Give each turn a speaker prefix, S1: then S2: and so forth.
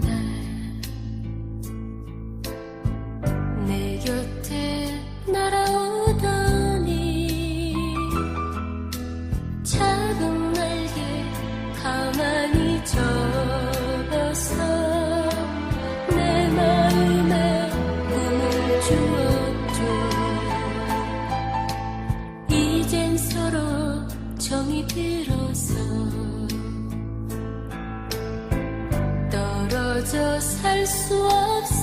S1: 날 내 곁에 날아오더니 작은 날개 가만히 접어. 내 마음에 꿈을 주었죠. 이젠 서로 정이 들어서 떨어져 살 수 없어.